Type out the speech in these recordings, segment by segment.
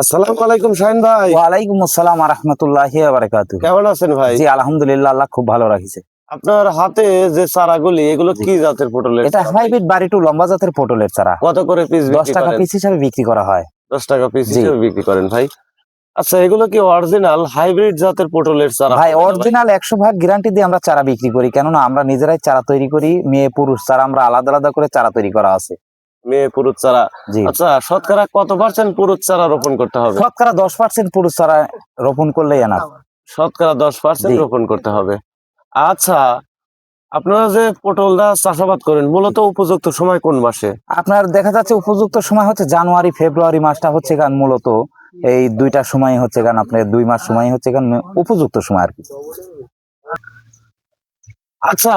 আসসালামু আলাইকুম শাহিন ভাই। ওয়ালাইকুম আসসালাম রহমতুল্লাহ বারাকাতু কেমন আছেন ভাই? জি আলহামদুলিল্লাহ আল্লাহ খুব ভালো রাখিছে। আপনার হাতে যে চারাগুলি এগুলো কি জাতের পটলের এটা হাইব্রিড লম্বা জাতের পটলের চারা। কত করে পিস দশ টাকা পিস হিসাবে বিক্রি করা হয়। দশ টাকা পিস। হিসেবে বিক্রি করেন ভাই। আচ্ছা এগুলো কি অরিজিনাল হাইব্রিড জাতের পটলের চারা? ভাই অরিজিনাল একশো ভাগ গ্যারান্টি দিয়ে আমরা চারা বিক্রি করি। কেননা আমরা নিজেরাই চারা তৈরি করি মেয়ে পুরুষ চারা আমরা আলাদা আলাদা করে চারা তৈরি করা আছে। মেয়ে পুরুষ চারা আচ্ছা শতকরা কত পার্সেন্ট পুরুষ চারা রোপণ করতে হবে? শতকরা দশ পার্সেন্ট পুরুষ চারা রোপণ করলেই আনা শতকরা দশ পার্সেন্ট। রোপণ করতে হবে। আচ্ছা আপনারা যে পটলটা চাষাবাদ করেন মূলত উপযুক্ত সময় কোন মাসে? আপনার দেখা যাচ্ছে উপযুক্ত সময় হচ্ছে জানুয়ারি ফেব্রুয়ারি মাসটা হচ্ছে গান মূলত এই দুইটা সময় হচ্ছে গান আপনার দুই মাস সময় হচ্ছে গান উপযুক্ত সময় আর কি। আচ্ছা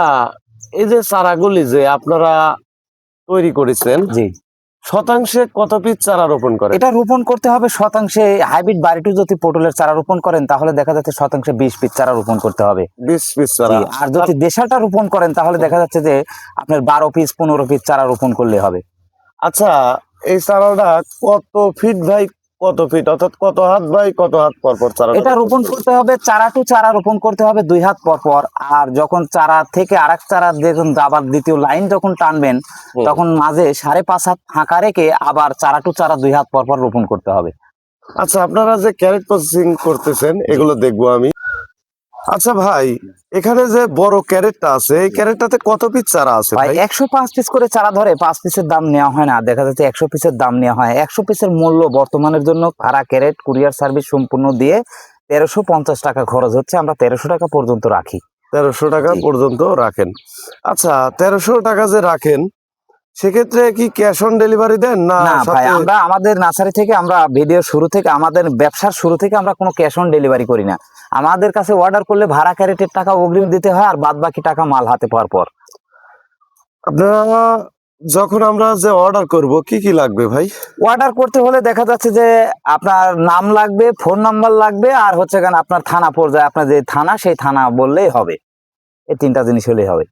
এই যে চারাগুলি যে আপনারা তৈরি করেছেন। জি। শতাংশে কত পিস চারা রোপণ করে এটা রোপণ করতে হবে শতাংশে হাইব্রিড বাড়িটু যদি পটলের চারা রোপণ করেন তাহলে দেখা যাচ্ছে শতাংশে বিশ পিস চারা রোপণ করতে হবে। বিশ পিস চারা। আর যদি দেশালটা রোপণ করেন তাহলে দেখা যাচ্ছে যে আপনার বারো পিস পনেরো পিস চারা রোপণ করলে হবে। আচ্ছা এই চারাটা কত ফিট ভাই কত ফিট অর্থাৎ কত হাত বাই কত হাত পর পর চারা এটা রোপণ করতে হবে চারা টু চারা রোপণ করতে হবে দুই হাত পর পর। আর যখন চারা থেকে আরেক চারা যখন আবার দ্বিতীয় লাইন যখন টানবেন তখন মাঝে সাড়ে পাঁচ হাত ফাঁকা রেখে আবার চারা টু চারা দুই হাত পর পর রোপণ করতে হবে। আচ্ছা আপনারা যে ক্যারেট প্রসেসিং করতেছেন এগুলো দেখব আমি। আচ্ছা ভাই এখানে যে বড় ক্যারেটটা আছে এই ক্যারেটটাতে কত পিস চারা আছে ভাই একশো পাঁচ পিস করে চারা ধরে পাঁচ পিসের দাম নেওয়া হয় না। দেখা যাচ্ছে একশো পিসের দাম নেওয়া হয়। একশো পিসের মূল্য বর্তমানের জন্য ভাড়া ক্যারেট কুরিয়ার সার্ভিস সম্পূর্ণ দিয়ে তেরোশো পঞ্চাশ টাকা খরচ হচ্ছে। আমরা তেরোশো টাকা পর্যন্ত রাখি। তেরোশো টাকা পর্যন্ত রাখেন। আচ্ছা তেরোশো টাকা যে রাখেন সেক্ষেত্রে কি ক্যাশ অন ডেলিভারি দেন না না ভাই আমরা আমাদের নার্সারি থেকে আমরা ভিডিও শুরু থেকে আমাদের ব্যবসার শুরু থেকে আমরা কোনো ক্যাশ অন ডেলিভারি করি না। আমাদের কাছে অর্ডার করলে ভাড়া ক্যারেটের টাকা অগ্রিম দিতে হয় আর বাদ বাকি টাকা মাল হাতে পাওয়ার পর। আপনারা যখন আমরা যে অর্ডার করব কি কি লাগবে ভাই? অর্ডার করতে হলে দেখা যাচ্ছে যে আপনার নাম লাগবে ফোন নাম্বার লাগবে আর হচ্ছে কেন আপনার থানা পর্যায়ে আপনার যে থানা সেই থানা বললেই হবে। এই তিনটা জিনিস হলেই হবে।